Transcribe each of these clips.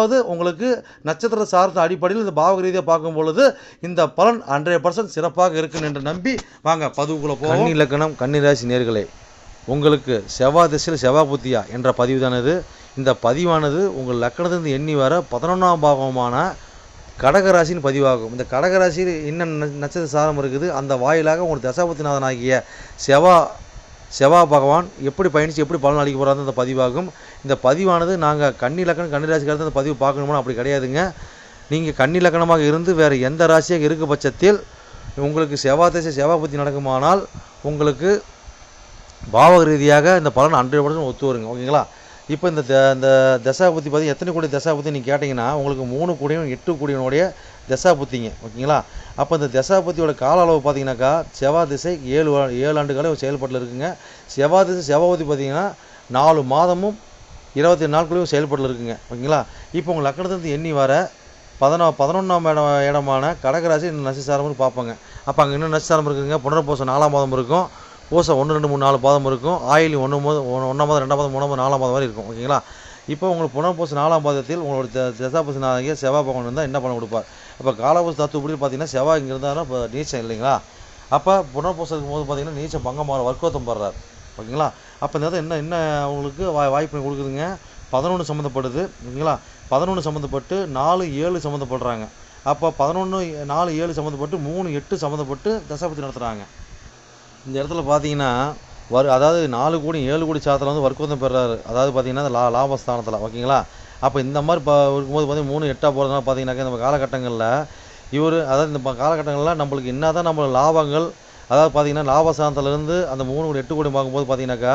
அதாவது உங்களுக்கு நட்சத்திர சார்ந்த அடிப்படையில் இந்த பாவக ரீதியாக பார்க்கும் பொழுது இந்த பலன் ஹண்ட்ரட் பர்சன்ட் சிறப்பாக இருக்கும் என்று நம்பி வாங்க பதிவுக்குள்ளே போகும் கன்னி இலக்கணம் கன்னிராசி நேர்களே உங்களுக்கு செவ்வாய் திசையில் செவ்வாய் புத்தியா என்ற பதிவு தானது இந்த பதிவானது உங்கள் லக்கணத்திலிருந்து எண்ணி வர பதினொன்றாம் பாகமான கடகராசின்னு பதிவாகும். இந்த கடகராசியில் என்ன நட்சத்திர சாரம் இருக்குது? அந்த வாயிலாக உங்கள் தசாபத்திநாதன் ஆகிய செவ்வா செவ்வா பகவான் எப்படி பயணித்து எப்படி பலன் அளிக்க போகிறாரு அந்த பதிவாகும். இந்த பதிவானது நாங்கள் கன்னி லக்கணம் கன்னி ராசிக்காரத்து அந்த பதிவு பார்க்கணுமோ அப்படி கிடையாதுங்க. நீங்கள் கன்னி லக்கணமாக இருந்து வேறு எந்த ராசியாக இருக்க பட்சத்தில் உங்களுக்கு செவ்வாய் தசை செவ்வாய் புத்தி நடக்குமானால் உங்களுக்கு பாவக ரீதியாக இந்த பலன் ஹண்ட்ரட் பர்சன்ட் ஒத்து வருங்க. ஓகேங்களா? இப்போ இந்த த- இந்த தசாபுத்தி பார்த்தீங்கன்னா எத்தனை கோடி தசாபுத்தி நீங்கள் கேட்டிங்கன்னா உங்களுக்கு மூணு கோடியும் எட்டு கோடியினுடைய தசாபுத்திங்க ஓகேங்களா? அப்போ இந்த தசாபுத்தியோட கால அளவு பார்த்தீங்கன்னாக்கா செவ்வாய் திசை ஏழு ஏழு ஆண்டு காலம் செயல்பாட்டில் இருக்குங்க. செவ்வாய் திசை செவ்வாபதி பார்த்தீங்கன்னா நாலு மாதமும் இருபத்தி நாட்களையும் செயல்பாட்டில் இருக்குங்க ஓகேங்களா? இப்போ உங்கள் லக்கணத்துலேருந்து எண்ணி வர பதினா பதினொன்றாம் இடம் இடமான கடகராசி இன்னும் நட்சத்திரம்னு பார்ப்பாங்க அப்போ அங்கே இன்னும் நட்சத்திரம் இருக்குங்க. புனர்பூசம் நாலாம் மாதம் இருக்கும். பூசம் ஒன்று ரெண்டு மூணு நாலு பாதம் இருக்கும். ஆயில் ஒன்று மாதம் ஒன்றாம் மாதம் ரெண்டாம் மாதம் மூணாம் மாதம் நாலாம் மாதம் வரை இருக்கும் ஓகேங்களா? இப்போ உங்களுக்கு புனர்பூசம் நாலாம் பாதத்தில் உங்களோட த- தசாபூசம் செவ்வாய் பகவான் இருந்தால் என்ன பண்ண கொடுப்பார்? அப்போ காலபூச தத்துவப்படி பார்த்தீங்கன்னா செவ்வாய் இங்கே இருந்தாலும் இப்போ நீச்சம் இல்லைங்களா? அப்போ புனர்பூசத்துக்கு போது பார்த்தீங்கன்னா நீச்சம் பங்கமாக வர்க்கோத்தம் படுறார். ஓகேங்களா? அப்போ இந்த இடத்துல என்ன என்ன அவங்களுக்கு வாய் வாய்ப்பு கொடுக்குதுங்க? பதினொன்று சம்மந்தப்படுது ஓகேங்களா? பதினொன்று சம்மந்தப்பட்டு நாலு ஏழு சம்மந்தப்படுறாங்க அப்போ பதினொன்று நாலு ஏழு சம்மந்தப்பட்டு மூணு எட்டு சம்மந்தப்பட்டு தசாபதி நடத்துகிறாங்க இந்த இடத்துல பார்த்தீங்கன்னா வரு அதாவது நாலு கோடி ஏழு கோடி சாத்தில் வந்து வர்க்கோத்தம் பெறாரு அதாவது பார்த்தீங்கன்னா இந்த லா லாபஸ்தானத்தில் ஓகேங்களா? அப்போ இந்த மாதிரி இப்போ இருக்கும்போது பார்த்தீங்கன்னா மூணு எட்டாக போகிறதுனால பார்த்தீங்கன்னாக்கா இந்த காலகட்டங்களில் இவர் அதாவது இந்த காலகட்டங்களில் நம்மளுக்கு என்ன தான் நம்ம லாபங்கள் அதாவது பார்த்தீங்கன்னா லாபஸ்தானத்துலேருந்து அந்த மூணு கோடி எட்டு கோடி பார்க்கும்போது பார்த்தீங்கன்னாக்கா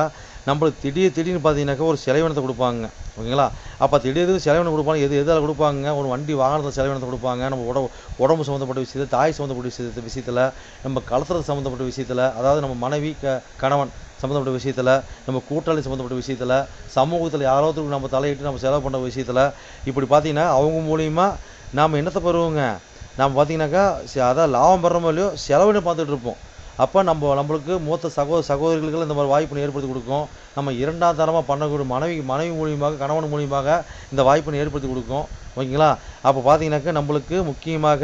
நம்மளுக்கு திடீர் திடீர்னு பார்த்தீங்கன்னாக்கா ஒரு செலவினத்தை கொடுப்பாங்க. ஓகேங்களா? அப்போ திடீர்னு செலவினம் கொடுப்பாங்க. எது எதால் கொடுப்பாங்க? ஒரு வண்டி வாகனத்தில் செலவினத்தை கொடுப்பாங்க. நம்ம உடம்பு உடம்பு சம்மந்தப்பட்ட விஷயத்தில் தாய் சம்மந்தப்பட்ட விஷயத்த விஷயத்தில் நம்ம கலத்துறது சம்மந்தப்பட்ட விஷயத்தில் அதாவது நம்ம மனைவி க கணவன் சம்மந்தப்பட்ட விஷயத்தில் நம்ம கூட்டாளி சம்மந்தப்பட்ட விஷயத்தில் சமூகத்தில் யாராவது நம்ம தலையிட்டு நம்ம செலவு பண்ண விஷயத்தில் இப்படி பார்த்தீங்கன்னா அவங்க மூலியமாக நாம் என்னத்தை பெறுவோங்க? நாம் பார்த்தீங்கன்னாக்கா அதான் லாபம் பெறமோ இல்லையோ செலவுன்னு பார்த்துட்டு இருப்போம். அப்போ நம்ம நம்மளுக்கு மூத்த சகோ சகோதரிகளுக்கு இந்த மாதிரி வாய்ப்பினை ஏற்படுத்தி கொடுக்கும். நம்ம இரண்டாம் தரமாக பண்ணக்கூடிய மனைவி மனைவி மூலியமாக கணவன் மூலியமாக இந்த வாய்ப்பினை ஏற்படுத்தி கொடுக்கும். ஓகேங்களா? அப்போ பார்த்தீங்கன்னாக்கா நம்மளுக்கு முக்கியமாக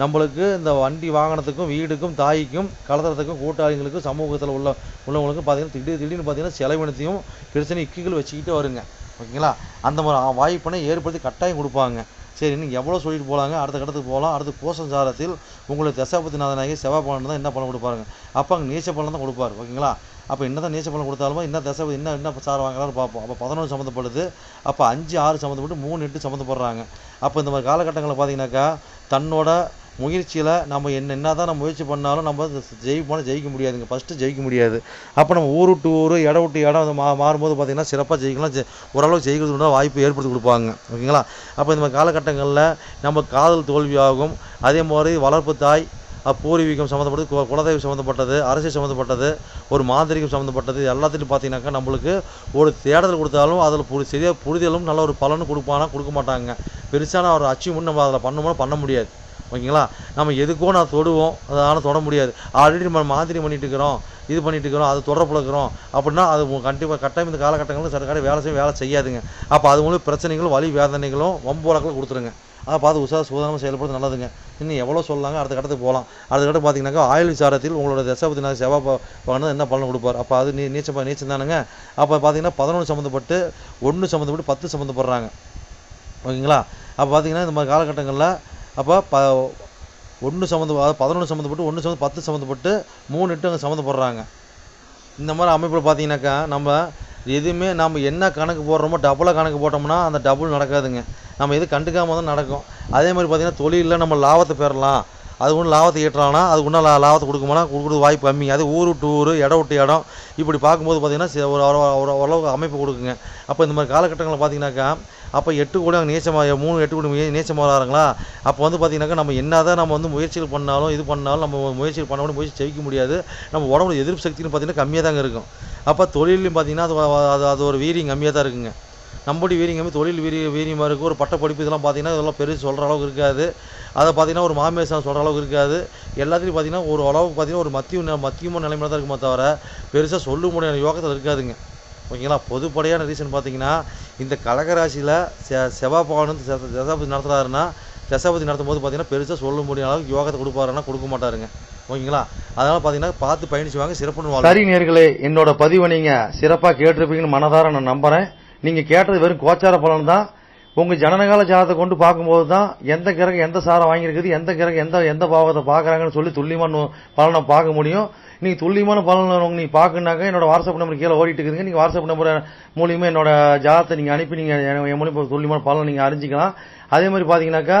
நம்மளுக்கு இந்த வண்டி வாகனத்துக்கும் வீடுக்கும் தாய்க்கும் கலத்துறதுக்கும் கூட்டாளிகளுக்கும் சமூகத்தில் உள்ள உள்ளவங்களுக்கும் பார்த்தீங்கன்னா திடீர் திடீர்னு பார்த்தீங்கன்னா செலவினத்தையும் பிரச்சனை இக்குகள் வச்சுக்கிட்டு வருங்க. ஓகேங்களா? அந்த மாதிரி வாய்ப்பினை ஏற்படுத்தி கட்டாயம் கொடுப்பாங்க. சரி இன்னும் எவ்வளோ சொல்லிட்டு போகலாங்க அடுத்த கட்டத்துக்கு போகலாம் அடுத்து கோஷம் சாரத்தில் உங்களுக்கு தசாபதிநாதனாகி செவ்வாய் பலன் தான் என்ன பலன் கொடுப்பாருங்க? அப்போ அங்கே நீச்ச பலன் தான் கொடுப்பாரு. ஓகேங்களா? அப்போ என்ன தான் நீச்ச பலன் கொடுத்தாலுமோ என்ன தசாபதி என்ன என்ன சார் வாங்கலாம்னு பார்ப்போம். அப்போ பதினொன்று சம்மந்தப்படுது. அப்போ அஞ்சு ஆறு சம்மந்தப்பட்டு மூணு எட்டு சம்மந்தப்படுறாங்க. அப்போ இந்த மாதிரி காலகட்டங்களில் பார்த்தீங்கன்னாக்கா தன்னோட முயற்சியில் நம்ம என்ன என்ன தான் நம்ம முயற்சி பண்ணாலும் நம்ம ஜெயிப்போம் ஜெயிக்க முடியாதுங்க. ஃபஸ்ட்டு ஜெயிக்க முடியாது. அப்போ நம்ம ஊர் விட்டு ஊர் இடம் விட்டு இடம் வந்து மா மாறும்போது பார்த்தீங்கன்னா சிறப்பாக ஜெயிக்கலாம். ஓரளவு ஜெயிக்கிறதுக்கு வாய்ப்பு ஏற்படுத்தி கொடுப்பாங்க. ஓகேங்களா? அப்போ இந்த மாதிரி காலகட்டங்களில் நம்ம காதல் தோல்வியாகும். அதே மாதிரி வளர்ப்பு தாய் பூர்வீகம் சம்மந்தப்பட்டது கு- குலதெய்வம் சம்மந்தப்பட்டது அரசியல் சம்மந்தப்பட்டது ஒரு மாந்திரிகம் சம்மந்தப்பட்டது எல்லாத்துலையும் பார்த்தீங்கன்னாக்கா நம்மளுக்கு ஒரு தேடல் கொடுத்தாலும் அதில் புரி சரியாக புரிதலும் நல்ல ஒரு பலனும் கொடுப்பானா கொடுக்க மாட்டாங்க. பெருசான ஒரு அச்சீவ்மெண்ட் நம்ம அதில் பண்ணணுமோ பண்ண முடியாது. ஓகேங்களா? நம்ம எதுக்கோ நான் தொடுவோம். அதை ஆனால் தொட முடியாது. ஆல்ரெடி நம்ம மாதிரி பண்ணிட்டு இருக்கிறோம். இது பண்ணிட்டு இருக்கிறோம். அது தொடர்புல இருக்கிறோம். அப்படின்னா அது கண்டிப்பாக கட்டாயம் இந்த காலகட்டங்களில் கடை வேலை செய்ய வேலை செய்யாதுங்க. அப்போ அது மூலம் பிரச்சனைகளும் வழி வேதனைகளும் வம்போலக்களும் கொடுத்துருங்க. அதை பார்த்து உஷார சூதானமாக செயல்படுறது நல்லதுங்க. இன்னும் எவ்வளோ சொல்லலாங்க அடுத்த கட்டத்துக்கு போகலாம். அடுத்த கட்டம் பார்த்தீங்கன்னாக்கா ஆயுள் விசாரத்தில் உங்களோட தசாபதி நாள் செவ்வாய் பகவான் என்ன பலன் கொடுப்பார்? அப்போ அது நீ நீச்சம் நீச்சல் நீச்சம் தானுங்க. அப்போ பார்த்தீங்கன்னா பதினொன்று சம்மந்தப்பட்டு ஒன்று சம்மந்தப்பட்டு பத்து சம்மந்தப்படுறாங்க ஓகேங்களா? அப்போ பார்த்தீங்கன்னா இந்த மாதிரி காலகட்டங்களில் அப்போ ப ஒன்று சம்மந்த அதாவது பதினொன்று சம்மந்தப்பட்டு ஒன்று சம்மந்தம் பத்து சம்மந்தப்பட்டு மூணு எட்டு அங்கே சம்மந்தப்படுறாங்க. இந்த மாதிரி அமைப்பில் பார்த்தீங்கன்னாக்கா நம்ம எதுவுமே நம்ம என்ன கணக்கு போடுறோமோ டபுளாக கணக்கு போட்டோம்னா அந்த டபுள் நடக்காதுங்க. நம்ம எது கண்டுக்காமல் தான் நடக்கும். அதே மாதிரி பார்த்திங்கன்னா தொழிலில் நம்ம லாபத்தை பெறலாம். அது ஒன்று லாபத்தை ஈட்டுறாங்கன்னா அது ஒன்றும் லாபத்தை கொடுக்குமானா கொடுக்குறது வாய்ப்பு கம்மி. அது ஊர் விட்டு ஊர் இடம் விட்டு இடம். இப்படி பார்க்கும்போது பார்த்தீங்கன்னா ஒரு ஒரு- ஓரளவுக்கு அமைப்பு கொடுக்குங்க. அப்போ இந்த மாதிரி காலகட்டங்களில் பார்த்தீங்கன்னாக்கா அப்போ எட்டு கோடி அங்கே நீச்சமாக மூணு எட்டு கோடி முய- நீச்சமாக வராங்களா அப்போ வந்து பார்த்தீங்கன்னாக்கா நம்ம என்னதான் நம்ம வந்து முயற்சிகள் பண்ணாலும் இது பண்ணாலும் நம்ம முயற்சிகள் பண்ண கூட முயற்சி ஜெயிக்க முடியாது. நம்ம உடம்புல எதிர்ப்பு சக்தின்னு பார்த்தீங்கன்னா கம்மியாக தாங்க இருக்கும். அப்போ தொழிலையும் பார்த்தீங்கன்னா அது அது அது ஒரு வீரியம் கம்மியாக தான் இருக்குங்க. நம்முடைய வீரியங்கம் தொழில் வீரிய வீரியமாக இருக்கும் ஒரு பட்ட படிப்பு இதெல்லாம் பார்த்தீங்கன்னா இதெல்லாம் பெருசு சொல்கிற அளவுக்கு இருக்காது. அதை பார்த்தீங்கன்னா ஒரு மாமேசம் சொல்கிற அளவுக்கு இருக்காது. எல்லாத்துலையும் பார்த்தீங்கன்னா ஒரு அளவுக்கு பார்த்தீங்கன்னா ஒரு மத்திய ந- மத்தியமான நிலைமையில தான் இருக்குமே தவிர பெருசாக சொல்ல முடியாத யோகத்தில் இருக்காதுங்க. ஓகேங்களா? பொதுப்படையான ரீசன் பார்த்தீங்கன்னா இந்த கடகராசியில் செ செவ்வாய் வந்து தசாபதி நடத்துகிறாருன்னா தசாபதி நடத்தும் போது பார்த்தீங்கன்னா பெருசாக சொல்ல முடியாத அளவுக்கு யோகத்தை கொடுப்பாருன்னா கொடுக்க மாட்டாருங்க. ஓகேங்களா? அதனால் பார்த்தீங்கன்னா பார்த்து பயணிச்சு வாங்க சிறப்புன்னு சரி நேர்களே என்னோட பதிவை நீங்கள் சிறப்பாக கேட்டிருப்பீங்கன்னு மனதார நான் நம்புகிறேன் நீங்கள் கேட்டது வெறும் கோச்சார பலன் தான். உங்க ஜனனகால ஜாதகத்தை கொண்டு பார்க்கும்போது தான் எந்த கிரகம் எந்த சாரம் வாங்கியிருக்குது எந்த கிரகம் எந்த எந்த பாவத்தை பார்க்குறாங்கன்னு சொல்லி துல்லியமான பலனை பார்க்க முடியும். நீங்க துல்லியமான பலன் நீங்க பார்க்கணுனாக்க என்னோட வாட்ஸ்அப் நம்பர் கீழே ஓடிட்டு இருக்குதுங்க. நீங்க வாட்ஸ்அப் நம்பர் மூலியமா என்னோட ஜாதகத்தை நீங்க அனுப்பி நீங்க என் மூலியமாக மூலியமா துல்லியமான பலனை நீங்க அறிஞ்சிக்கலாம். அதே மாதிரி பாத்தீங்கன்னாக்கா